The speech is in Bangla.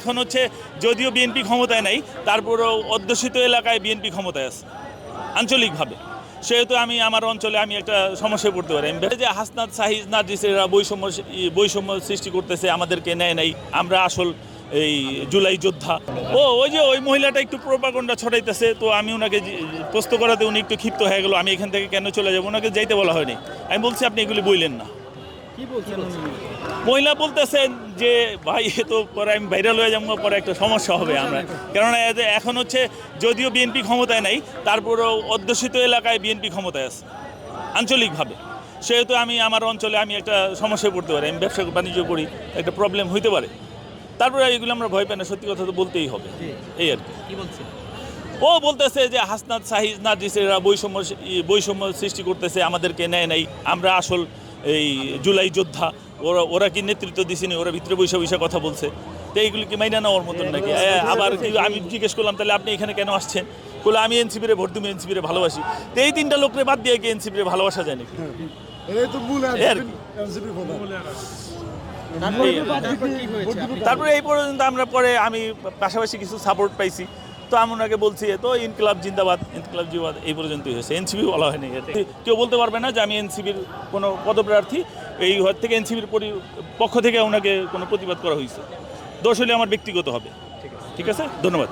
এখন হচ্ছে যদিও বিএনপি ক্ষমতায় নাই, তারপরও অধ্যুষিত এলাকায় বিএনপি ক্ষমতায় আছে, আঞ্চলিকভাবে। সেহেতু আমি আমার অঞ্চলে আমি একটা সমস্যায় পড়তে পারি। আমি যে হাসনাত সাহিজ নাজিসেরা বৈষম্য বৈষম্য সৃষ্টি করতেছে, আমাদেরকে নেয় নাই, আমরা আসল এই জুলাই যোদ্ধা। ও, ওই যে ওই মহিলাটা একটু প্রোপাগন্ডা ছড়াইতেছে, তো আমি ওনাকে প্রশ্ন করাতে উনি একটু ক্ষিপ্ত হয়ে গেল, আমি এখান থেকে কেন চলে যাব? ওনাকে যাইতে বলা হয়নি। আমি বলছি, আপনি এগুলি বললেন না? মহিলা বলতেছেন যে ভাই এ তো পরে আমি ভাইরাল হয়ে যাব পরে একটা সমস্যা হবে আমরা। কেননা যে এখন হচ্ছে যদিও বিএনপি ক্ষমতায় নাই তারপরও অধ্যুষিত এলাকায় বিএনপি ক্ষমতায় আছে আঞ্চলিকভাবে। সেহেতু আমি আমার অঞ্চলে আমি একটা সমস্যায় পড়তে পারি আমি ব্যবসা বাণিজ্য করি একটা প্রবলেম হইতে পারে। তারপরে এগুলো আমরা ভয় পাই না সত্যি কথা তো বলতেই হবে এই আর কি। ও বলতেছে যে হাসনাত সাহিজ নাজিসেরা বৈষম্য বৈষম্য সৃষ্টি করতেছে আমাদেরকে নেয় নাই আমরা আসল এই জুলাই যোদ্ধা ওরা ওরা কি নেতৃত্ব দিছিনি ওরা ভিতরে বৈশা বৈশা কথা বলছে। তো এইগুলি কি মাইনা নেওয়ার মতন নাকি? আবার কি আমি জিজ্ঞেস করলাম তাহলে আপনি এখানে কেন আসছেন? বলে আমি এনসিপিরে ভোট তুমি এনসিপিরে ভালোবাসি। তো এই তিনটা লোকরে বাদ দিয়ে কি এনসিপিরে ভালোবাসা যায় নাকি? তারপরে এই পর্যন্ত আমরা পরে আমি পাশাপাশি কিছু সাপোর্ট পাইছি। তো আমি ওনাকে বলছি তো ইনকলাব জিন্দাবাদ ইনকলাব জিন্দাবাদ, এই পর্যন্তই হয়েছে। এনসিপি বলা হয়নি। কেউ বলতে পারবে না যে আমি এনসিপির কোনো পদপ্রার্থী, এই ঘর থেকে এনসিপির পক্ষ থেকে ওনাকে কোনো প্রতিবাদ করা হয়েছে। দোষ হলে আমার ব্যক্তিগত হবে। ঠিক আছে? ধন্যবাদ।